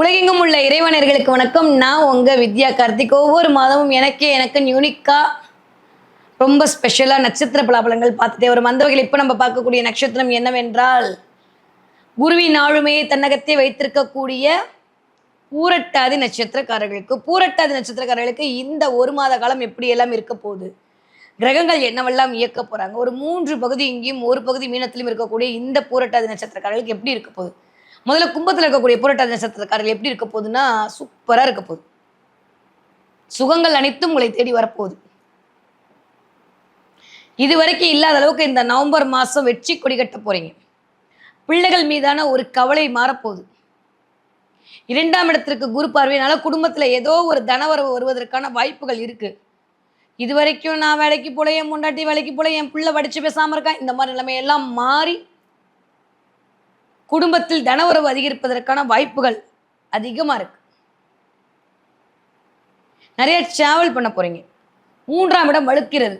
உலகெங்கும் உள்ள இறைவனர்களுக்கு வணக்கம். நான் உங்க வித்யா கார்த்திக். ஒவ்வொரு மாதமும் எனக்கே எனக்கு யூனிக்கா ரொம்ப ஸ்பெஷலா நட்சத்திர பலாபலங்கள் பார்த்துட்டே வரும். அந்த வகையில் இப்போ நம்ம பார்க்கக்கூடிய நட்சத்திரம் என்னவென்றால் குருவின் ஆளுமையை தன்னகத்தை வைத்திருக்கக்கூடிய பூரட்டாதி நட்சத்திரக்காரர்களுக்கு பூரட்டாதி நட்சத்திரக்காரர்களுக்கு இந்த ஒரு மாத காலம் எப்படியெல்லாம் இருக்க போகுது? கிரகங்கள் என்னவெல்லாம் இயக்க போறாங்க? ஒரு மூன்று பகுதி இங்கேயும் ஒரு பகுதி மீனத்திலும் இருக்கக்கூடிய இந்த பூரட்டாதி நட்சத்திரக்காரர்களுக்கு எப்படி இருக்க போகுது? முதல்ல கும்பத்தில் இருக்கக்கூடிய புரட்டாதி நட்சத்திரக்காரர்கள் எப்படி இருக்க போகுதுன்னா சூப்பராக இருக்க போகுது. சுகங்கள் அனைத்தும் உங்களை தேடி வரப்போகுது. இது வரைக்கும் இல்லாத அளவுக்கு இந்த நவம்பர் மாதம் வெற்றி கொடி கட்ட போகிறீங்க பிள்ளைகள் மீதான ஒரு கவலை மாறப்போகுது. இரண்டாம் இடத்திற்கு குரு பார்வையினால குடும்பத்தில் ஏதோ ஒரு தனவரவு வருவதற்கான வாய்ப்புகள் இருக்குது இது வரைக்கும் நான் வேலைக்கு போல என் முண்டாட்டி வேலைக்கு போல என் பிள்ளை படிச்சு பேசாமல் இருக்கேன் இந்த மாதிரி நிலைமையெல்லாம் மாறி குடும்பத்தில் தனவரவு அதிகரிப்பதற்கான வாய்ப்புகள் அதிகமாக இருக்கு. நிறைய டிராவல் பண்ண போறீங்க. மூன்றாம் இடம் வலுக்கிறது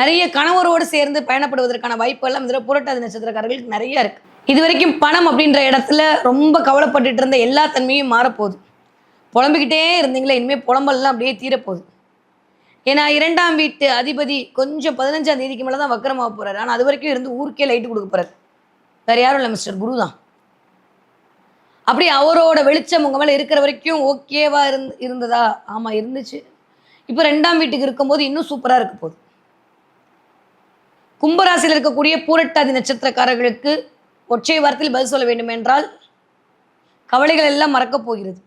நிறைய கணவரோடு சேர்ந்து பயணப்படுவதற்கான வாய்ப்பெல்லாம் இதில் புரட்டாதி நட்சத்திரக்காரர்களுக்கு நிறைய இருக்கு. இது வரைக்கும் பணம் அப்படின்ற இடத்துல ரொம்ப கவலைப்பட்டுட்டு இருந்த எல்லா தன்மையும் மாறப்போகுது. புலம்பிக்கிட்டே இருந்தீங்களே இனிமேல் புலம்பல்லாம் அப்படியே தீரப்போகுது. ஏன்னா இரண்டாம் வீட்டு அதிபதி கொஞ்சம் பதினஞ்சாம் தேதிக்கு மேலே தான் வக்கரமாக போகிறாரு ஆனால் அது வரைக்கும் இருந்து ஊருக்கே லைட்டு கொடுக்க போறாரு. வேற யாரும் இல்லை மிஸ்டர் குரு தான் அப்படி அவரோட வெளிச்சம் உங்க மேலே இருக்கிற வரைக்கும் ஓகேவா இருந்து இருந்ததா? ஆமா இருந்துச்சு. இப்போ ரெண்டாம் வீட்டுக்கு இருக்கும்போது இன்னும் சூப்பரா இருக்க போகுது. கும்பராசியில் இருக்கக்கூடிய பூரட்டாதி நட்சத்திரக்காரர்களுக்கு ஒற்றை வாரத்தில் பதில் சொல்ல வேண்டும் என்றால் கவலைகள் எல்லாம் மறக்கப் போகிறது.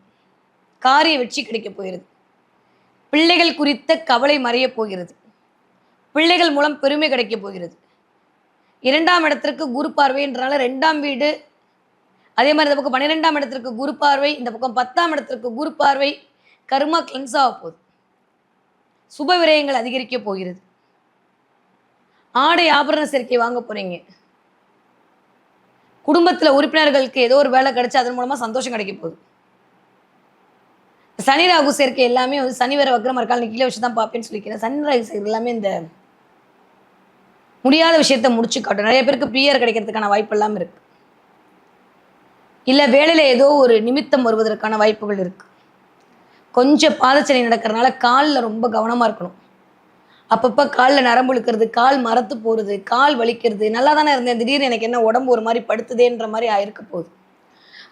காரிய வெற்றி கிடைக்கப் போகிறது. பிள்ளைகள் குறித்த கவலை மறையப் போகிறது. பிள்ளைகள் மூலம் பெருமை கிடைக்கப் போகிறது. இரண்டாம் இடத்திற்கு குரு பார்வைன்றனால ரெண்டாம் வீடு. அதே மாதிரி இந்த பக்கம் பன்னிரெண்டாம் இடத்திற்கு குரு பார்வை இந்த பக்கம் பத்தாம் இடத்திற்கு குரு பார்வை கர்மா கிளென்ஸ் ஆக போகுது. சுப விரயங்கள் அதிகரிக்க போகிறது. ஆடை ஆபரண சேர்க்கை வாங்க போறீங்க. குடும்பத்தில் உறுப்பினர்களுக்கு ஏதோ ஒரு வேலை கிடைச்சி அதன் மூலமா சந்தோஷம் கிடைக்க போகுது. சனி ராகு சேர்க்கை எல்லாமே வந்து சனி வேற வக்கரமாக இருக்கால் கீழே வச்சு தான் பார்ப்பேன்னு சொல்லிக்கிறேன். சனி ராகு சேர்க்கை எல்லாமே இந்த முடியாத விஷயத்த முடிச்சு காட்டும். நிறைய பேருக்கு பிஆர் கிடைக்கிறதுக்கான வாய்ப்பு எல்லாம் இருக்கு. இல்லை வேலையில் ஏதோ ஒரு நிமித்தம் வருவதற்கான வாய்ப்புகள் இருக்கு. கொஞ்சம் பாதச்சனை நடக்கிறதுனால காலில் ரொம்ப கவனமாக இருக்கணும். அப்பப்போ காலில் நரம்பு இழுக்கிறது கால் மரத்து போகிறது கால் வலிக்கிறது நல்லா தானே இருந்தேன். திடீர்னு எனக்கு என்ன உடம்பு ஒரு மாதிரி படுத்துதேன்ற மாதிரி ஆயிருக்க போகுது.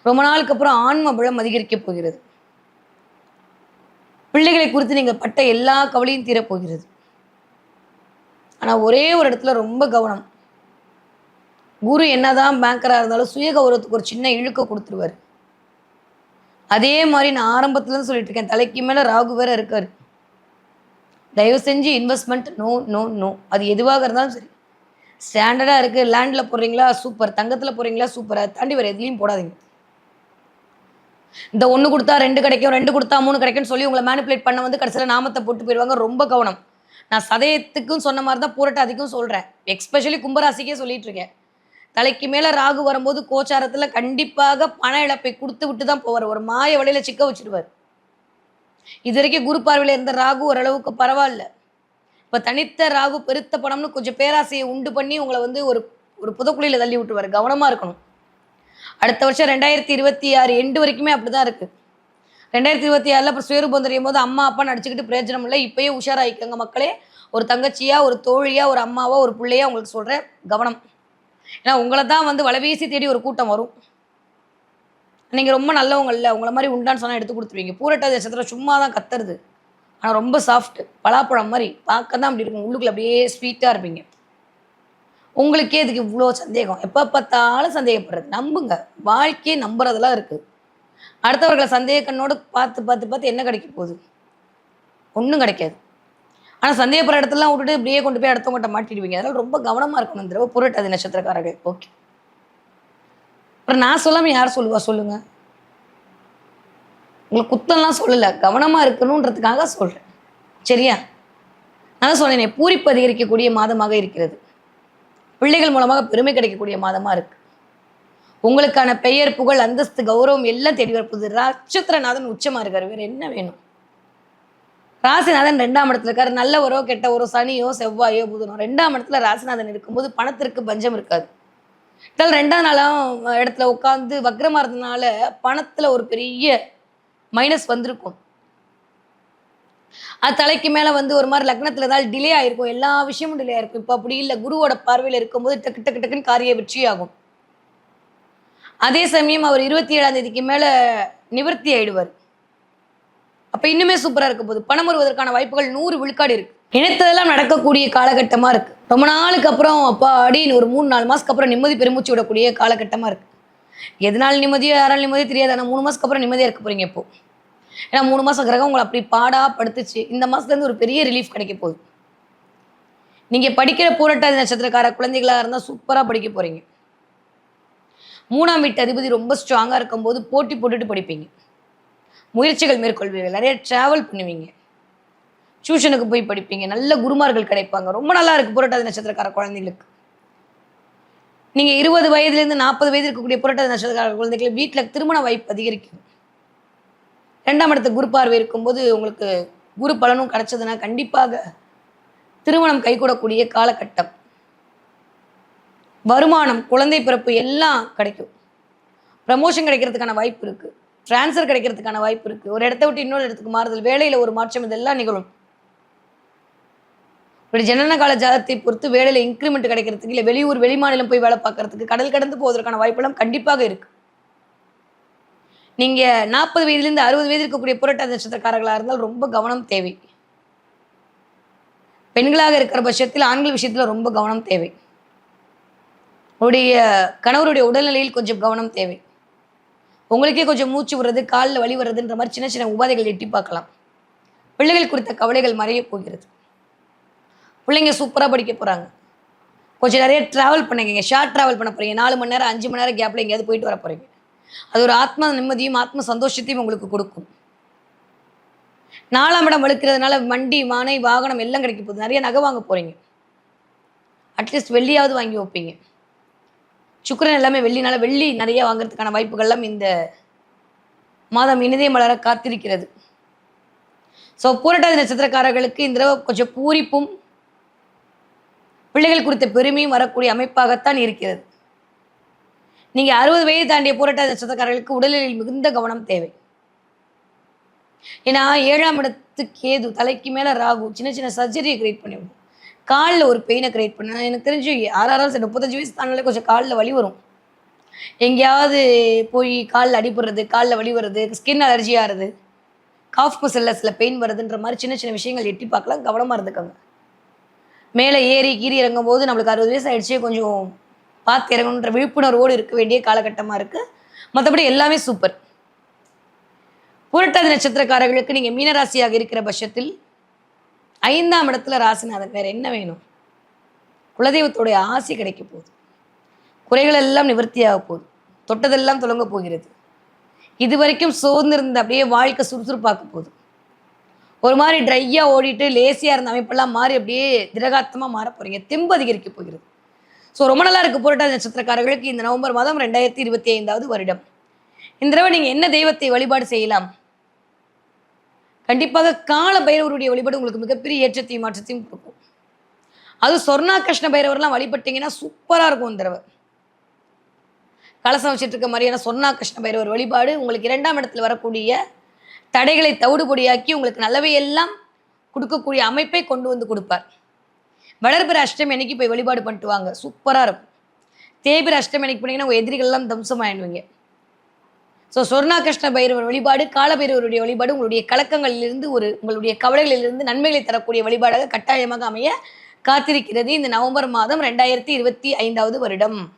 ரொம்ப நாளுக்கு அப்புறம் ஆன்ம பலம் அதிகரிக்க போகிறது. பிள்ளைகளை குறித்து நீங்கள் பட்ட எல்லா கவலையும் தீரப்போகிறது. ஆனால் ஒரே ஒரு இடத்துல ரொம்ப கவனம். குரு என்னதான் பேங்கராக இருந்தாலும் சுய கௌரவத்துக்கு ஒரு சின்ன இழுக்க கொடுத்துருவாரு. அதே மாதிரி நான் ஆரம்பத்துலேருந்து சொல்லிட்டு இருக்கேன் தலைக்கு மேலே ராகு வேற இருக்கார். தயவு செஞ்சு இன்வெஸ்ட்மெண்ட் நோ நோ நோ அது எதுவாக இருந்தாலும் சரி. ஸ்டாண்டர்டாக இருக்குது லேண்டில் போடுறீங்களா? சூப்பர் தங்கத்தில் போடுறீங்களா? சூப்பர் அதை தாண்டி வேறு எதுலேயும் போடாதீங்க. இந்த ஒன்று கொடுத்தா ரெண்டு கிடைக்கும் ரெண்டு கொடுத்தா மூணு கிடைக்கும்னு சொல்லி உங்களை மேனிப்புலேட் பண்ண வந்து கடைசியில் நாமத்தை போட்டு போயிடுவாங்க. ரொம்ப கவனம். நான் சதயத்துக்கும் சொன்ன மாதிரி தான் பூரட்டாதிக்கும் சொல்கிறேன் எக்ஸ்பெஷலி கும்பராசிக்கே சொல்லிட்டு இருக்கேன் தலைக்கு மேலே ராகு வரும்போது கோச்சாரத்தில் கண்டிப்பாக பண இழப்பை கொடுத்து விட்டு தான் போவார். ஒரு மாய வழியில் சிக்க வச்சிடுவார் இது வரைக்கும் குரு பார்வையில் இருந்த ராகு ஓரளவுக்கு பரவாயில்ல. இப்போ தனித்த ராகு பெருத்த பணம்னு கொஞ்சம் பேராசையை உண்டு பண்ணி உங்களை வந்து ஒரு ஒரு புதக்குழியில் தள்ளி விட்டுருவார். கவனமாக இருக்கணும். அடுத்த வருஷம் ரெண்டாயிரத்தி இருபத்தி ஆறு எண்டு வரைக்குமே அப்படி தான் இருக்குது ரெண்டாயிரத்தி இருபத்தி ஆறில் அப்புறம் சுயரூபம் தெரியும் போது அம்மா அப்பா நடிச்சுக்கிட்டு பிரயோஜனம் இல்லை. இப்பயே உஷாராயிக்கங்க மக்களே. ஒரு தங்கச்சியாக ஒரு தோழியாக ஒரு அம்மாவோ ஒரு பிள்ளையா உங்களுக்கு சொல்கிறேன் கவனம். ஏன்னா உங்களை தான் வந்து வலைவீசி தேடி ஒரு கூட்டம் வரும். நீங்கள் ரொம்ப நல்லவங்க இல்லை. உங்களை மாதிரி உண்டான்னு சொன்னால் எடுத்து கொடுத்துருவீங்க. பூரட்டாதி நட்சத்திரம் சும்மா தான் கத்துறது. ஆனால் ரொம்ப சாஃப்ட் பலாப்பழம் மாதிரி பார்க்க தான் அப்படி இருக்கும். உள்ளுக்குள்ள அப்படியே ஸ்வீட்டாக இருப்பீங்க. உங்களுக்கே இதுக்கு இவ்வளோ சந்தேகம். எப்போ பார்த்தாலும் சந்தேகப்படுறது. நம்புங்க. வாழ்க்கையை நம்புறதெல்லாம் இருக்குது அடுத்தவர்களை சந்தேக கண்ணோடு பார்த்து பார்த்து பார்த்து என்ன கிடைக்க போகுது? ஒன்றும் கிடைக்காது. ஆனால் சந்தேகப்படுற இடத்துலாம் விட்டுட்டு இப்படியே கொண்டு போய் அடுத்தவங்ககிட்ட மாட்டிடுவீங்க. அதனால் ரொம்ப கவனமாக இருக்கணும் இந்த தடவை. புரட்டாதி நட்சத்திரக்காரர்கள். ஓகே அப்புறம் நான் சொல்லாமல் யார் சொல்லுவா? சொல்லுங்க. உங்களுக்கு குத்தம்லாம் சொல்லலை. கவனமாக இருக்கணுன்றதுக்காக சொல்கிறேன் சரியா? நான் சொன்னேன் பூரிப்பு அதிகரிக்கக்கூடிய மாதமாக இருக்கிறது. பிள்ளைகள் மூலமாக பெருமை கிடைக்கக்கூடிய மாதமாக இருக்கு. உங்களுக்கான பெயர் புகழ் அந்தஸ்து கௌரவம் எல்லாம் தேடி வரப்போகுது நட்சத்திரநாதன் உச்சமாக இருக்கார். வேறு என்ன வேணும்? ராசிநாதன் ரெண்டாம் இடத்துல இருக்காரு. நல்லவரோ கெட்டவரோ சனியோ செவ்வாயோ புதனோ. ரெண்டாம் இடத்துல ராசிநாதன் இருக்கும்போது பணத்திற்கு பஞ்சம் இருக்காது. இதால் ரெண்டாம் நாளாம் இடத்துல உட்காந்து வக்ரமாக இருந்ததுனால பணத்தில் ஒரு பெரிய மைனஸ் வந்திருக்கும். அது தலைக்கு மேலே வந்து ஒரு மாதிரி லக்னத்தில் ஏதாவது டிலே ஆயிருக்கும். எல்லா விஷயமும் டிலே ஆயிருக்கும். இப்போ அப்படி இல்லை. குருவோட பார்வையில் இருக்கும்போது டக்கு டக்கு டக்குன்னு காரிய வெற்றி ஆகும் அதே சமயம் அவர் இருபத்தி ஏழாம் தேதிக்கு மேலே நிவர்த்தி ஆயிடுவார். அப்ப இன்னுமே சூப்பரா இருக்க போகுது. பணம் வருவதற்கான வாய்ப்புகள் நூறு விழுக்காடு இருக்கு. நினைத்ததெல்லாம் நடக்கக்கூடிய காலகட்டமா இருக்கு. ரொம்ப நாளுக்கு அப்புறம் அப்பா அப்படின்னு ஒரு மூணு நாலு மாசத்துக்கு அப்புறம் நிம்மதி பெருமூச்சு விடக்கூடிய காலகட்டமா இருக்கு. எதனால் நிம்மதியோ யாரால் நிம்மதியோ தெரியாது. ஆனால் மூணு மாசத்துக்கு அப்புறம் நிம்மதியா இருக்க போறீங்க இப்போ. ஏன்னா மூணு மாசம் கிரகம் உங்களை அப்படி பாடா படுத்துச்சு. இந்த மாசத்துல இருந்து ஒரு பெரிய ரிலீஃப் கிடைக்க போகுது. நீங்க படிக்கிற பூரட்டாதி நட்சத்திரக்கார குழந்தைகளா இருந்தா சூப்பரா படிக்க போறீங்க. மூணாம் வீட்டு அதிபதி ரொம்ப ஸ்ட்ராங்காக இருக்கும்போது போட்டி போட்டுட்டு படிப்பீங்க. முயற்சிகள் மேற்கொள்வீங்க. நிறைய ட்ராவல் பண்ணுவீங்க. டியூஷனுக்கு போய் படிப்பீங்க. நல்ல குருமார்கள் கிடைப்பாங்க. ரொம்ப நல்லா இருக்கு புரட்டாதி நட்சத்திரக்கார குழந்தைகளுக்கு. நீங்க இருபது வயதுலேருந்து நாற்பது வயது இருக்கக்கூடிய புரட்டாதி நட்சத்திரக்கார குழந்தைகள் வீட்டில் திருமண வாய்ப்பு அதிகரிக்கும். ரெண்டாம் இடத்து குரு பார்வை இருக்கும்போது உங்களுக்கு குரு பலனும் கிடைச்சதுன்னா கண்டிப்பாக திருமணம் கைகூடக்கூடிய காலகட்டம். வருமானம் குழந்தை பிறப்பு எல்லாம் கிடைக்கும். ப்ரமோஷன் கிடைக்கிறதுக்கான வாய்ப்பு இருக்குது ட்ரான்ஸ்ஃபர் கிடைக்கிறதுக்கான வாய்ப்பு இருக்குது ஒரு இடத்த விட்டு இன்னொரு இடத்துக்கு மாறுதல் வேலையில் ஒரு மாற்றம் இதெல்லாம் நிகழும். இப்படி ஜனன கால ஜாதத்தை பொறுத்து வேலையில இன்க்ரிமெண்ட் கிடைக்கிறதுக்கு இல்லை வெளியூர் வெளிமாநிலம் போய் வேலை பார்க்கறதுக்கு கடல் கடந்து போவதற்கான வாய்ப்பெல்லாம் கண்டிப்பாக இருக்குது நீங்கள் நாற்பது வயதுலேருந்து அறுபது வயது இருக்கக்கூடிய புரட்டாதி நட்சத்திரக்காரர்களாக இருந்தால் ரொம்ப கவனம் தேவை. பெண்களாக இருக்கிற பட்சத்தில் ஆண்கள் விஷயத்தில் ரொம்ப கவனம் தேவை. உடைய கணவருடைய உடல்நிலையில் கொஞ்சம் கவனம் தேவை. உங்களுக்கே கொஞ்சம் மூச்சு விடுறது காலில் வலி வர்றதுன்ற மாதிரி சின்ன சின்ன உபாதைகள் எட்டி பார்க்கலாம். பிள்ளைகள் குறித்த கவலைகள் மறைய போகிறது. பிள்ளைங்க சூப்பராக படிக்க போகிறாங்க கொஞ்சம் நிறைய ட்ராவல் பண்ணுங்க. ஷார்ட் ட்ராவல் பண்ண போகிறீங்க நாலு மணி நேரம் அஞ்சு மணி நேரம் கேப்பில் எங்கேயாவது போயிட்டு வர போகிறீங்க அது ஒரு ஆத்ம நிம்மதியும் ஆத்ம சந்தோஷத்தையும் உங்களுக்கு கொடுக்கும். நாலாம் இடம் வலுக்கிறதுனால வண்டி மானை வாகனம் எல்லாம் கிடைக்க போகுது. நிறைய நகை வாங்க போகிறீங்க அட்லீஸ்ட் வெள்ளியாவது வாங்கி வைப்பீங்க. சுக்கரன் எல்லாமே வெள்ளினால வெள்ளி நிறைய வாங்குறதுக்கான வாய்ப்புகள்லாம் இந்த மாதம் இனிதே மலர காத்திருக்கிறது. ஸோ பூரட்டாதி நட்சத்திரக்காரர்களுக்கு இந்த தடவை கொஞ்சம் பூரிப்பும் பிள்ளைகள் குறித்த பெருமையும் வரக்கூடிய அமைப்பாகத்தான் இருக்கிறது. நீங்கள் அறுபது வயது தாண்டிய பூரட்டாதி நட்சத்திரக்காரர்களுக்கு உடல்நிலையில் மிகுந்த கவனம் தேவை. ஏன்னா ஏழாம் இடத்து கேது தலைக்கு மேலே ராகு சின்ன சின்ன சர்ஜரியை கிரியேட் பண்ணிவிடும். காலில் ஒரு பெயினை கிரியேட் பண்ண எனக்கு தெரிஞ்சு யாராலும் சரி முப்பத்தஞ்சு வயசு தானாலே கொஞ்சம் காலில் வலி வரும். எங்கேயாவது போய் காலில் அடிபடுறது காலில் வலி வருது ஸ்கின் அலர்ஜி ஆகுறது காஃப் மசில்லஸில் பெயின் வருதுன்ற மாதிரி சின்ன சின்ன விஷயங்கள் எட்டி பார்க்கலாம். கவனமாக இருந்துக்கோங்க. மேலே ஏறி கீறி இறங்கும் போது நம்மளுக்கு அறுபது வயசு ஆயிடுச்சு. கொஞ்சம் பார்த்து இறங்கணுன்ற விழிப்புணர்வோடு இருக்க வேண்டிய காலகட்டமாக இருக்குது மற்றபடி எல்லாமே சூப்பர் புரட்டாதி நட்சத்திரக்காரர்களுக்கு நீங்கள் மீனராசியாக இருக்கிற பட்சத்தில் ஐந்தாம் இடத்துல ராசிநாதன் வேற என்ன வேணும்? குலதெய்வத்தோடைய ஆசை கிடைக்க போகுது. குறைகள் எல்லாம் நிவர்த்தியாக போகுது. தொட்டதெல்லாம் தொடங்க போகிறது. இது வரைக்கும் சோர்ந்திருந்த அப்படியே வாழ்க்கை சுறுசுறுப்பாக்க போகுது. ஒரு மாதிரி ட்ரையாக ஓடிட்டு லேசியாக இருந்த அமைப்பெல்லாம் மாறி அப்படியே திரகாத்தமாக மாற போகிறீங்க தெம்பு அதிகரிக்க போகிறது. ஸோ ரொம்ப நல்லா இருக்குது புரட்டாதி நட்சத்திரக்காரர்களுக்கு இந்த நவம்பர் மாதம் ரெண்டாயிரத்தி இருபத்தி ஐந்தாவது வருடம். இந்த தடவை நீங்கள் என்ன தெய்வத்தை வழிபாடு செய்யலாம்? கண்டிப்பாக கால பைரவருடைய வழிபாடு உங்களுக்கு மிகப்பெரிய ஏற்றத்தையும் மாற்றத்தையும் கொடுக்கும். அது சொர்ணா கிருஷ்ண பைரவர்லாம் வழிபட்டீங்கன்னா சூப்பராக இருக்கும் இந்த தடவை. கலசம் வச்சுட்டு இருக்க மாதிரியான சொர்ணா கிருஷ்ண பைரவர் வழிபாடு உங்களுக்கு இரண்டாம் இடத்துல வரக்கூடிய தடைகளை தவிடுபொடியாக்கி உங்களுக்கு நல்லவை எல்லாம் கொடுக்கக்கூடிய அமைப்பை கொண்டு வந்து கொடுப்பார். வளர்பிற அஷ்டமி அன்னைக்கு போய் வழிபாடு பண்ணிட்டு வாங்க. சூப்பராக இருக்கும். தேய்பிற அஷ்டமி அன்னைக்கு போனீங்கன்னா உங்கள் எதிரிகள்லாம் தம்சமாயிடுவீங்க ஸோ சொர்ணா கிருஷ்ண பைரவர் வழிபாடு காலபைரவருடைய வழிபாடு உங்களுடைய கலக்கங்களிலிருந்து ஒரு உங்களுடைய கவலைகளிலிருந்து நன்மைகளை தரக்கூடிய வழிபாடாக கட்டாயமாக அமைய காத்திருக்கிறது இந்த நவம்பர் மாதம் ரெண்டாயிரத்தி இருபத்தி ஐந்தாவது வருடம்.